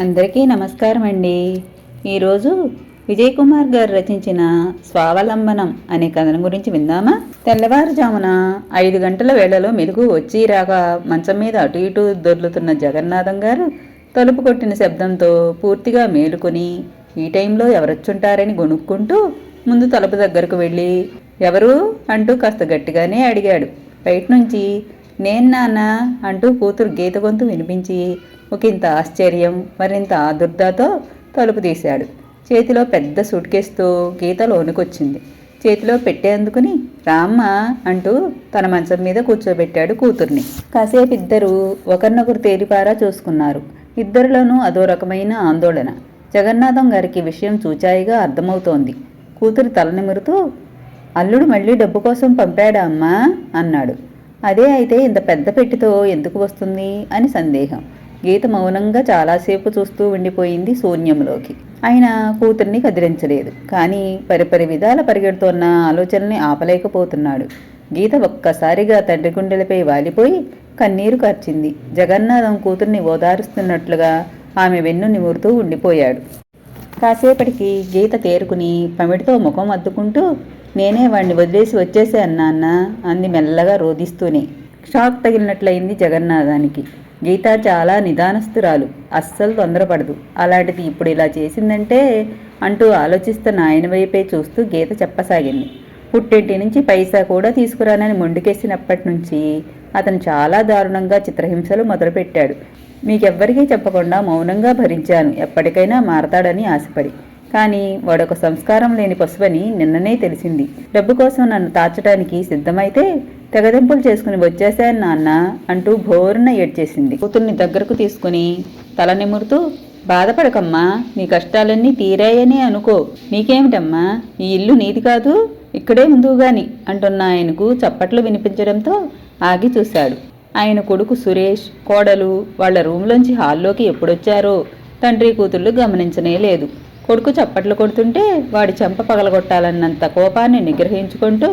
అందరికీ నమస్కారం అండి. ఈరోజు విజయ్ కుమార్ గారు రచించిన స్వావలంబనం అనే కథనం గురించి విందామా? తెల్లవారుజామున ఐదు గంటల వేళలో మెలుగు వచ్చి రాగా మంచం మీద అటు ఇటు దొర్లుతున్న జగన్నాథం గారు తలుపు కొట్టిన శబ్దంతో పూర్తిగా మేలుకొని ఈ టైంలో ఎవరొచ్చుంటారని గొనుక్కుంటూ ముందు తలుపు దగ్గరకు వెళ్ళి ఎవరు? అంటూ కాస్త గట్టిగానే అడిగాడు. బయట నుంచి నేను నాన్న అంటూ కూతురు గీత గొంతు వినిపించి ఒకంత ఆశ్చర్యం మరింత ఆదుర్దాతో తలుపు తీశాడు. చేతిలో పెద్ద సూట్ కేసుతో గీత లోనుకొచ్చింది. చేతిలో పెట్టేందుకుని రామ్మ అంటూ తన మంచం మీద కూర్చోబెట్టాడు కూతుర్ని. కాసేపు ఇద్దరు ఒకరినొకరు తేలిపారా చూసుకున్నారు. ఇద్దరిలోనూ అదో రకమైన ఆందోళన. జగన్నాథం గారికి విషయం చూచాయిగా అర్థమవుతోంది. కూతురు తలనిమురుతూ అల్లుడు మళ్ళీ డబ్బు కోసం పంపాడా అమ్మా? అన్నాడు. అదే అయితే ఇంత పెద్ద పెట్టితో ఎందుకు వస్తుంది? అని సందేహం. గీత మౌనంగా చాలాసేపు చూస్తూ ఉండిపోయింది శూన్యంలోకి. ఆయన కూతుర్ని కదిలించలేదు. కానీ పరిపరి విధాల పరిగెడుతోన్న ఆలోచనల్ని ఆపలేకపోతున్నాడు. గీత ఒక్కసారిగా తండ్రి గుండెలపై వాలిపోయి కన్నీరు కార్చింది. జగన్నాథం కూతుర్ని ఓదారుస్తున్నట్లుగా ఆమె వెన్ను నిమురుతూ ఉండిపోయాడు. కాసేపటికి గీత తేరుకుని పమిడితో ముఖం అద్దుకుంటూ నేనే వాణ్ణి వదిలేసి వచ్చేసే అన్న అంది మెల్లగా రోధిస్తూనే. షాక్ తగిలినట్లయింది జగన్నాథానికి. గీత చాలా నిదానస్తురాలు అస్సలు తొందరపడదు. అలాంటిది ఇప్పుడు ఇలా చేసిందంటే అంటూ ఆలోచిస్తున్న ఆయన వైపే చూస్తూ గీత చెప్పసాగింది. పుట్టింటి నుంచి పైసా కూడా తీసుకురానని మొండికేసినప్పటి నుంచి అతను చాలా దారుణంగా చిత్రహింసలు మొదలుపెట్టాడు. మీకెవ్వరికీ చెప్పకుండా మౌనంగా భరించాను ఎప్పటికైనా మారతాడని ఆశపడి. కానీ వాడొక సంస్కారం లేని పశువని నిన్ననే తెలిసింది. డబ్బు కోసం నన్ను తాచడానికి సిద్ధమైతే తెగదెంపులు చేసుకుని వచ్చేశాను నాన్న అంటూ భోరున ఏడ్చేసింది. కూతుర్ని దగ్గరకు తీసుకుని తల నిమురుతూ బాధపడకమ్మా నీ కష్టాలన్నీ తీరాయని అనుకో. నీకేమిటమ్మా? ఈ ఇల్లు నీది కాదు ఇక్కడే ముందుగాని అంటున్న ఆయనకు చప్పట్లు వినిపించడంతో ఆగి చూశాడు. ఆయన కొడుకు సురేష్ కోడలు వాళ్ళ రూమ్లోంచి హాల్లోకి ఎప్పుడొచ్చారో తండ్రి కూతుళ్ళు గమనించనే లేదు. కొడుకు చప్పట్లు కొడుతుంటే వాడి చెంప పగలగొట్టాలన్నంత కోపాన్ని నిగ్రహించుకుంటూ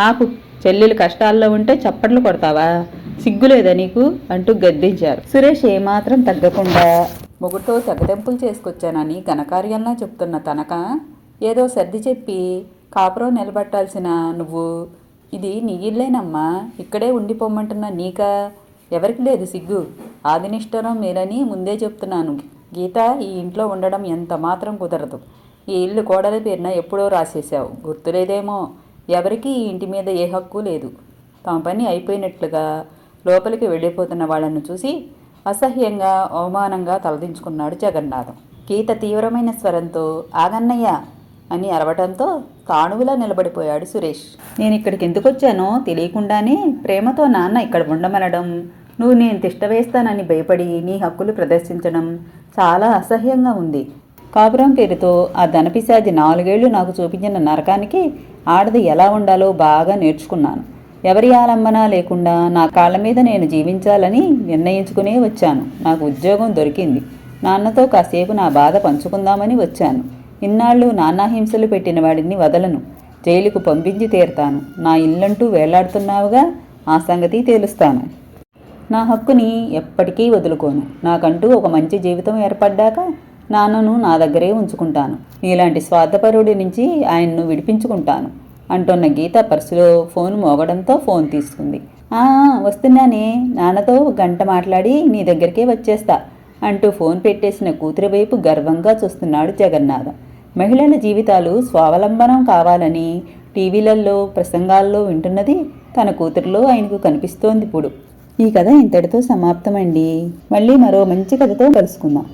ఆపు చెల్లెలు కష్టాల్లో ఉంటే చప్పట్లు కొడతావా? సిగ్గులేదా నీకు? అంటూ గద్దించారు. సురేష్ ఏమాత్రం తగ్గకుండా మొగుడుతో తెగదెంపులు చేసుకొచ్చానని ఘనకార్యంలా చెప్తున్న తనక? ఏదో సర్ది చెప్పి కాపురం నిలబట్టాల్సిన నువ్వు? ఇది నీ ఇల్లేనమ్మా. ఇక్కడే ఉండిపోమంటున్న నీకా? ఎవరికి లేదు సిగ్గు. ఆదినిష్టరం మేలని ముందే చెప్తున్నాను. గీత ఈ ఇంట్లో ఉండడం ఎంత మాత్రం కుదరదు. ఈ ఇల్లు కోడలి పేరున ఎప్పుడో రాసేసావు గుర్తులేదేమో? ఎవరికీ ఈ ఇంటి మీద ఏ హక్కు లేదు. తమ పని అయిపోయినట్లుగా లోపలికి వెళ్ళిపోతున్న వాళ్ళను చూసి అసహ్యంగా అవమానంగా తలదించుకున్నాడు జగన్నాథం. గీత తీవ్రమైన స్వరంతో ఆగన్నయ్య అని అరవటంతో తాణువులా నిలబడిపోయాడు సురేష్. నేను ఇక్కడికి ఎందుకు వచ్చానో తెలియకుండానే ప్రేమతో నాన్న ఇక్కడ ఉండమనడం నువ్వు నేను తిష్టవేస్తానని భయపడి నీ హక్కులు ప్రదర్శించడం చాలా అసహ్యంగా ఉంది. కాపురం పేరుతో ఆ ధనపిశాజి నాలుగేళ్ళు నాకు చూపించిన నరకానికి ఆడది ఎలా ఉండాలో బాగా నేర్చుకున్నాను. ఎవరి ఆలంబన లేకుండా నా కాళ్ళ మీద నేను జీవించాలని నిర్ణయించుకునే వచ్చాను. నాకు ఉద్యోగం దొరికింది. నాన్నతో కాసేపు నా బాధ పంచుకుందామని వచ్చాను. ఇన్నాళ్ళు నానాహింసలు పెట్టిన వాడిని వదలను. జైలుకు పంపించి తీరుతాను. నా ఇల్లంటూ వేలాడుతున్నావుగా ఆ సంగతి తేలుస్తాను. నా హక్కుని ఎప్పటికీ వదులుకోను. నాకంటూ ఒక మంచి జీవితం ఏర్పడ్డాక నాన్నను నా దగ్గరే ఉంచుకుంటాను. నీలాంటి స్వార్థపరుడి నుంచి ఆయన్ను విడిపించుకుంటాను. అంటున్న గీత పర్సులో ఫోన్ మోగడంతో ఫోన్ తీసుకుంది ఆ వస్తున్నానే. నాన్నతో గంట మాట్లాడి నీ దగ్గరికే వచ్చేస్తా అంటూ ఫోన్ పెట్టేసిన కూతురి వైపు గర్వంగా చూస్తున్నాడు జగన్నాథం. మహిళల జీవితాలు స్వావలంబనం కావాలని టీవీలలో ప్రసంగాల్లో వింటున్నది తన కూతురులో ఆయనకు కనిపిస్తోంది ఇప్పుడు. ఈ కథ ఇంతటితో సమాప్తమండి. మళ్ళీ మరో మంచి కథతో కలుసుకుందాం.